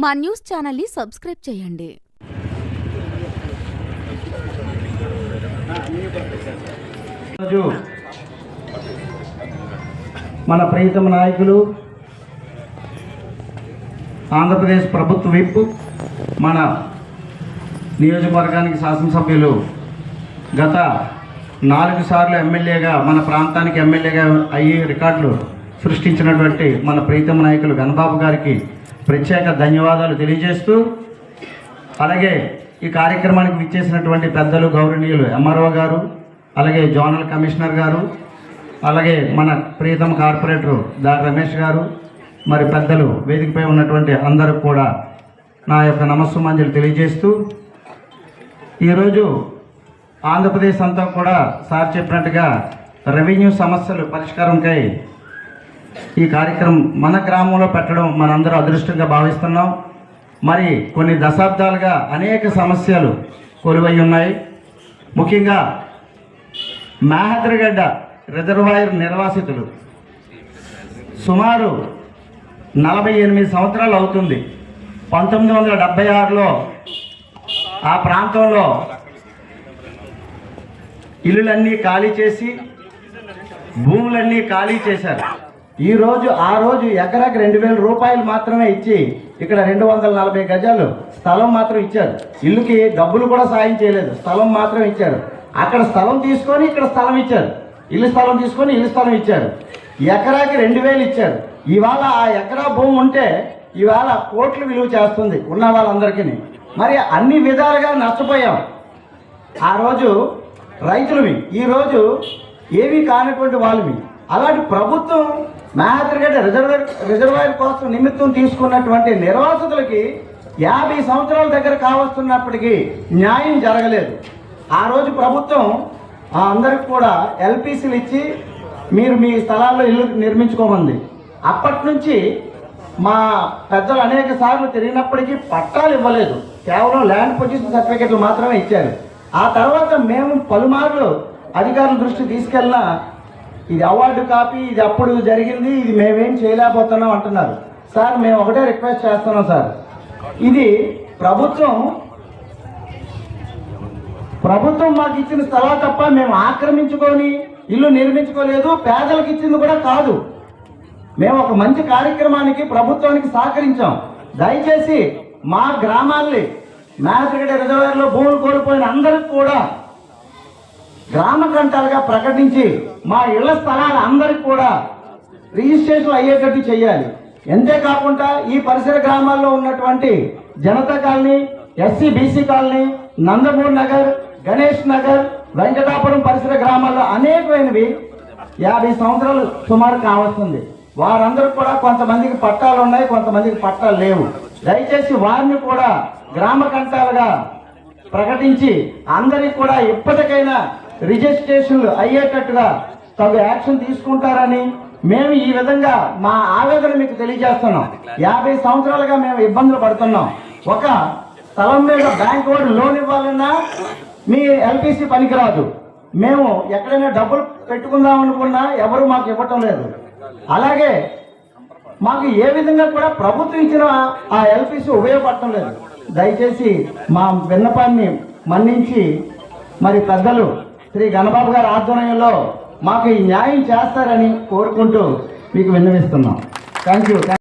మా న్యూస్ ఛానల్ని సబ్స్క్రైబ్ చేయండి. మన ప్రియతమ నాయకులు ఆంధ్రప్రదేశ్ ప్రభుత్వ విప్ మన నియోజకవర్గానికి శాసనసభ్యులు గత నాలుగు సార్లు ఎమ్మెల్యేగా మన ప్రాంతానికి ఎమ్మెల్యేగా అయ్యే రికార్డులు సృష్టించినటువంటి మన ప్రీతమ నాయకులు గణబాబు గారికి ప్రత్యేక ధన్యవాదాలు తెలియజేస్తూ అలాగే ఈ కార్యక్రమానికి విచ్చేసినటువంటి పెద్దలు గౌరవనీయులు ఎంఆర్ఓ గారు అలాగే జోనల్ కమిషనర్ గారు అలాగే మన ప్రీతం కార్పొరేటర్ దారి రమేష్ గారు మరి పెద్దలు వేదికపై ఉన్నటువంటి అందరూ కూడా నా యొక్క నమస్సుమాంజలు తెలియజేస్తూ ఈరోజు ఆంధ్రప్రదేశ్ అంతా కూడా సార్ చెప్పినట్టుగా రెవెన్యూ సమస్యలు పరిష్కారంకై ఈ కార్యక్రమం మన గ్రామంలో పెట్టడం మనందరూ అదృష్టంగా భావిస్తున్నాం. మరి కొన్ని దశాబ్దాలుగా అనేక సమస్యలు కొలువై ఉన్నాయి. ముఖ్యంగా మాహద్రగడ్డ రిజర్వాయర్ నిర్వాసితులు. సుమారు నలభై ఎనిమిది సంవత్సరాలు అవుతుంది. పంతొమ్మిది వందల డెబ్బై ఆరులో ఆ ప్రాంతంలో ఇల్లులన్నీ ఖాళీ చేసి భూములన్నీ ఖాళీ చేశారు. ఈ రోజు ఆ రోజు ఎకరాకి రెండు వేల రూపాయలు మాత్రమే ఇచ్చి ఇక్కడ రెండు వందల నలభై గజాలు స్థలం మాత్రం ఇచ్చారు. ఇల్లుకి డబ్బులు కూడా సాయం చేయలేదు. స్థలం మాత్రం ఇచ్చారు. అక్కడ స్థలం తీసుకొని ఇక్కడ స్థలం ఇచ్చారు. ఇల్లు స్థలం తీసుకొని ఇల్లు స్థలం ఇచ్చారు. ఎకరాకి రెండు వేలు ఇచ్చారు. ఇవాళ ఆ ఎకరా భూమి ఉంటే ఇవాళ కోట్లు విలువ చేస్తుంది ఉన్న వాళ్ళందరికీ మరి అన్ని విధాలుగా నష్టపోయాం. ఆ రోజు రైతులవి ఈరోజు ఏమీ కానటువంటి వాళ్ళవి అలాంటి ప్రభుత్వం మహాద్రగడ్డ రిజర్వర్ రిజర్వాయర్ కోసం నిమిత్తం తీసుకున్నటువంటి నిర్వాసితులకి యాభై సంవత్సరాల దగ్గర కావస్తున్నప్పటికీ న్యాయం జరగలేదు. ఆ రోజు ప్రభుత్వం అందరికి కూడా ఎల్పిసిలు ఇచ్చి మీరు మీ స్థలాల్లో ఇల్లు నిర్మించుకోమంది. అప్పటి నుంచి మా పెద్దలు అనేక సార్లు తిరిగినప్పటికీ పట్టాలు ఇవ్వలేదు. కేవలం ల్యాండ్ పొజిషన్ సర్టిఫికెట్లు మాత్రమే ఇచ్చారు. ఆ తర్వాత మేము పలుమార్లు అధికారుల దృష్టి తీసుకెళ్ళినా ఇది అవార్డు కాపీ ఇది అప్పుడు జరిగింది ఇది మేమేం చేయలేకపోతున్నాం అంటున్నారు. సార్ మేము ఒకటే రిక్వెస్ట్ చేస్తున్నాం సార్. ఇది ప్రభుత్వం ప్రభుత్వం మాకు ఇచ్చిన స్థలం తప్ప మేము ఆక్రమించుకొని ఇల్లు నిర్మించుకోలేదు పేదలకు ఇచ్చింది కూడా కాదు. మేము ఒక మంచి కార్యక్రమానికి ప్రభుత్వానికి సహకరించాం. దయచేసి మా గ్రామాల్ని మేనసగడ్డ రిజర్వేర్లో భూములు కోల్పోయిన అందరికి కూడా గ్రామ కంటాలుగా ప్రకటించి మా ఇళ్ళ స్థలాలు అందరికి కూడా రిజిస్ట్రేషన్ అయ్యేటట్టు చేయాలి అంతేకాకుండా ఈ పరిసర గ్రామాల్లో ఉన్నటువంటి Janata colony SC BC colony Nandamuri Nagar Ganesh Nagar Venkatapuram పరిసర గ్రామాల్లో అనేకమైనవి యాభై సంవత్సరాలు సుమారు కావస్తుంది. వారందరూ కూడా కొంతమందికి పట్టాలు ఉన్నాయి కొంతమందికి పట్టాలు లేవు. దయచేసి వారిని కూడా గ్రామ కంటాలుగా ప్రకటించి అందరికి కూడా ఇప్పటికైనా రిజిస్ట్రేషన్లు అయ్యేటట్టుగా తగు యాక్షన్ తీసుకుంటారని మేము ఈ విధంగా మా ఆవేదన మీకు తెలియజేస్తున్నాం. యాభై సంవత్సరాలుగా మేము ఇబ్బందులు పడుతున్నాం. ఒక స్థలం మీద బ్యాంక్ వాడు లోన్ ఇవ్వాలన్నా మీ ఎల్పిసి పనికిరాదు. మేము ఎక్కడైనా డబ్బులు పెట్టుకుందాం అనుకున్నా ఎవరు మాకు ఇవ్వటం లేదు. అలాగే మాకు ఏ విధంగా కూడా ప్రభుత్వం ఇచ్చిన ఆ ఎల్పిసి ఉపయోగపడటం లేదు. దయచేసి మా విన్నపాన్ని మన్నించి మరి పెద్దలు శ్రీ గణబాబు గారి ఆధ్వర్యంలో మాకు ఈ న్యాయం చేస్తారని కోరుకుంటూ మీకు విన్నవిస్తున్నాం. Thank you